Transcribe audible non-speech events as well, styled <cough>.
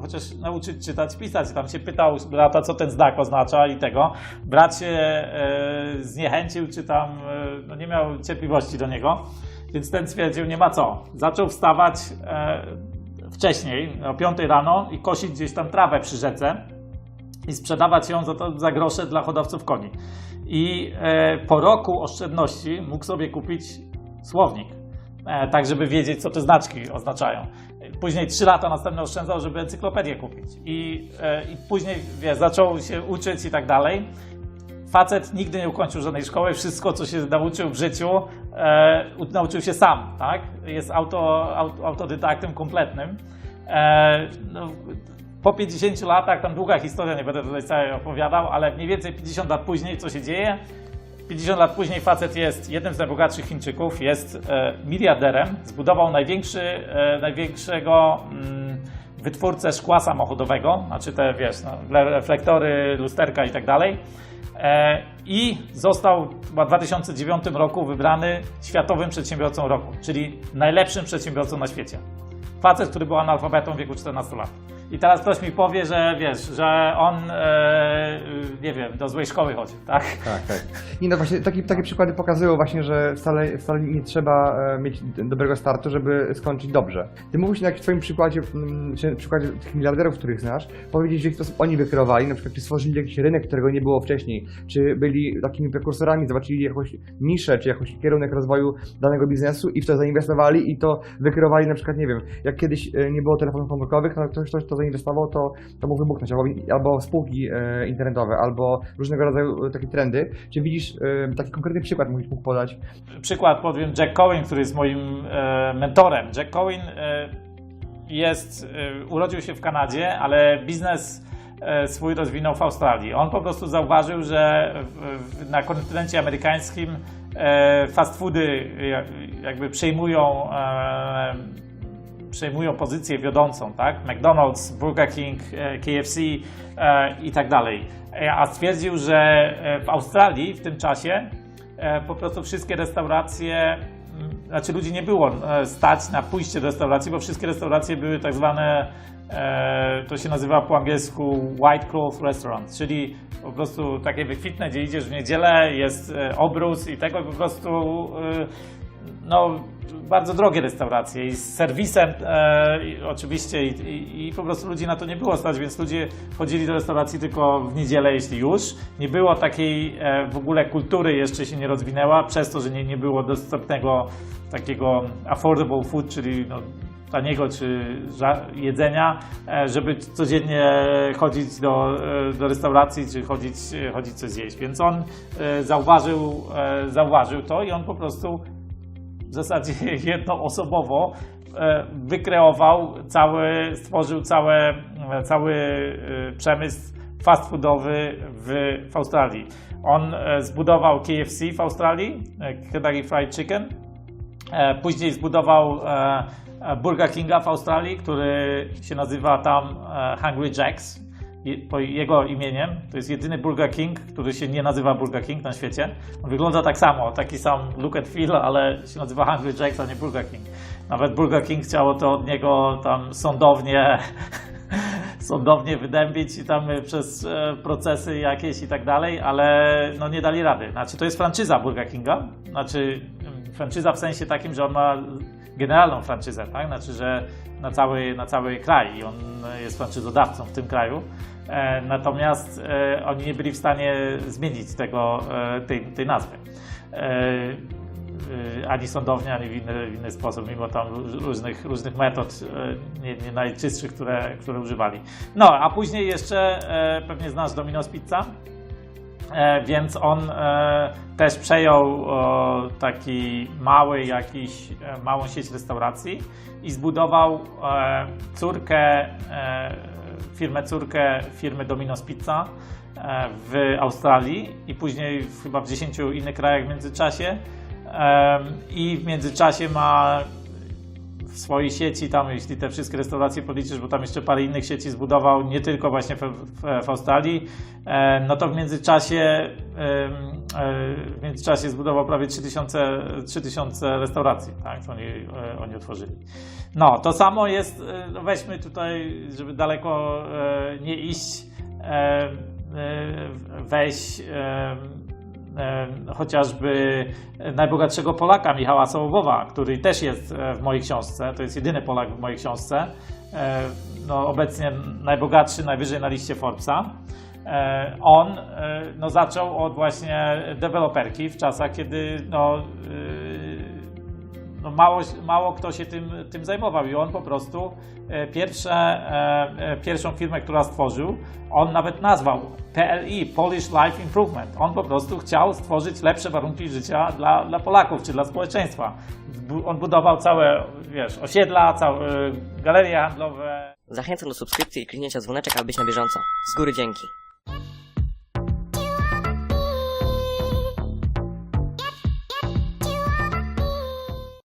chociaż nauczyć czytać, pisać. Tam się pytał brata, co ten znak oznacza i tego. Brat się e, zniechęcił, czy tam e, no nie miał cierpliwości do niego, więc ten stwierdził, nie ma co. Zaczął wstawać e, wcześniej, o 5 rano i kosić gdzieś tam trawę przy rzece i sprzedawać ją za, za grosze dla hodowców koni. I e, po roku oszczędności mógł sobie kupić słownik, e, tak żeby wiedzieć, co te znaczki oznaczają. Później 3 lata następne oszczędzał, żeby encyklopedię kupić. I, e, i później wiesz, zaczął się uczyć i tak dalej. Facet nigdy nie ukończył żadnej szkoły, wszystko, co się nauczył w życiu, e, nauczył się sam, tak? Jest auto, auto, autodydaktem kompletnym. E, no, po 50 latach, tam długa historia, nie będę tutaj całej opowiadał, ale mniej więcej 50 lat później co się dzieje? 50 lat później facet jest jednym z najbogatszych Chińczyków, jest e, miliarderem, zbudował największy, e, największego mm, wytwórcę szkła samochodowego, znaczy te, wiesz, no, le- reflektory, lusterka i tak dalej. E, I został w 2009 roku wybrany światowym przedsiębiorcą roku, czyli najlepszym przedsiębiorcą na świecie. Facet, który był analfabetą w wieku 14 lat. I teraz ktoś mi powie, że wiesz, że on, e, nie wiem, do złej szkoły chodzi, tak? Tak, tak. Nie no właśnie, takie, takie przykłady pokazują właśnie, że wcale, wcale nie trzeba e, mieć dobrego startu, żeby skończyć dobrze. Ty mógłbyś na swoim przykładzie, mm, czy przykładzie tych miliarderów, których znasz, powiedzieć, jaki sposób oni wykreowali, na przykład czy stworzyli jakiś rynek, którego nie było wcześniej, czy byli takimi prekursorami, zobaczyli jakąś niszę, czy jakiś kierunek rozwoju danego biznesu i w to zainwestowali i to wykreowali na przykład, nie wiem, jak kiedyś e, nie było telefonów komórkowych, no ktoś, ktoś to zainwestował, to, to mógł wybuchnąć, albo, albo spółki e, internetowe, albo różnego rodzaju e, takie trendy. Czy widzisz e, taki konkretny przykład, mógłbyś mógł podać? przykład powiem Jack Cohen, który jest moim e, mentorem. Jack Cohen e, jest, e, urodził się w Kanadzie, ale biznes swój rozwinął w Australii. On po prostu zauważył, że na kontynencie amerykańskim fast foody ja- jakby przejmują przejmują pozycję wiodącą, tak? McDonald's, Burger King, e, KFC e, i tak dalej. E, A stwierdził, że w Australii w tym czasie po prostu wszystkie restauracje, mm, znaczy ludzi nie było stać na pójście do restauracji, bo wszystkie restauracje były tak zwane, to się nazywa po angielsku white cloth restaurant, czyli po prostu takie wykwitne, gdzie idziesz w niedzielę, jest obrus i tego po prostu no, bardzo drogie restauracje i z serwisem e, i oczywiście i, i, i po prostu ludzi na to nie było stać, więc ludzie chodzili do restauracji tylko w niedzielę, jeśli już. Nie było takiej e, w ogóle kultury, jeszcze się nie rozwinęła, przez to, że nie, nie było dostępnego takiego affordable food, czyli no, taniego czy jedzenia, e, żeby codziennie chodzić do, e, do restauracji czy chodzić, e, chodzić coś zjeść. Więc on zauważył, zauważył to i on po prostu w zasadzie <laughs> jednoosobowo e, wykreował cały, stworzył całe, cały e, przemysł fast foodowy w, w Australii. On e, zbudował KFC w Australii, e, Kentucky Fried Chicken. E, Później zbudował e, e, Burger Kinga w Australii, który się nazywa tam e, Hungry Jacks. Jego imieniem. To jest jedyny Burger King, który się nie nazywa Burger King na świecie. On wygląda tak samo, taki sam look and feel, ale się nazywa Hungry Jacks, a nie Burger King. Nawet Burger King chciało to od niego tam sądownie <laughs> sądownie wydębić i tam y, przez e, procesy jakieś i tak dalej, ale no nie dali rady. Znaczy to jest franczyza Burger Kinga, znaczy mm, franczyza w sensie takim, że on ma generalną franczyzę, tak? Znaczy, że na cały, na cały kraj i on jest franczyzodawcą w tym kraju. E, natomiast e, oni nie byli w stanie zmienić tego, e, tej, tej nazwy. Ani sądownie, ani w inny, w inny sposób, mimo tam różnych, różnych metod nie, nie najczystszych, które, które używali. No, a później jeszcze pewnie znasz Domino's Pizza, więc on też przejął taki mały jakiś, małą sieć restauracji i zbudował córkę, firmę córkę firmy Domino's Pizza e, w Australii i później w, chyba w 10 innych krajach w międzyczasie. I w międzyczasie ma swojej sieci, tam jeśli te wszystkie restauracje policzysz, bo tam jeszcze parę innych sieci zbudował, nie tylko właśnie w, w, w Australii, e, no to w międzyczasie, e, w międzyczasie zbudował prawie 3000, 3000 restauracji, tak, oni, e, oni otworzyli. No, to samo jest, no weźmy tutaj, żeby daleko nie iść, weź chociażby najbogatszego Polaka, Michała Sołowowa, który też jest e, w mojej książce, to jest jedyny Polak w mojej książce, e, no, obecnie najbogatszy, najwyżej na liście Forbesa. E, On e, no, zaczął od właśnie deweloperki w czasach, kiedy no, y, no mało, mało kto się tym, tym zajmował i on po prostu e, pierwsze, e, e, pierwszą firmę, która stworzył, on nawet nazwał PLI, Polish Life Improvement. On po prostu chciał stworzyć lepsze warunki życia dla, dla Polaków czy dla społeczeństwa. On budował całe, wiesz, osiedla, całe e, galerie handlowe. Zachęcam do subskrypcji i kliknięcia dzwoneczek, aby być na bieżąco. Z góry dzięki.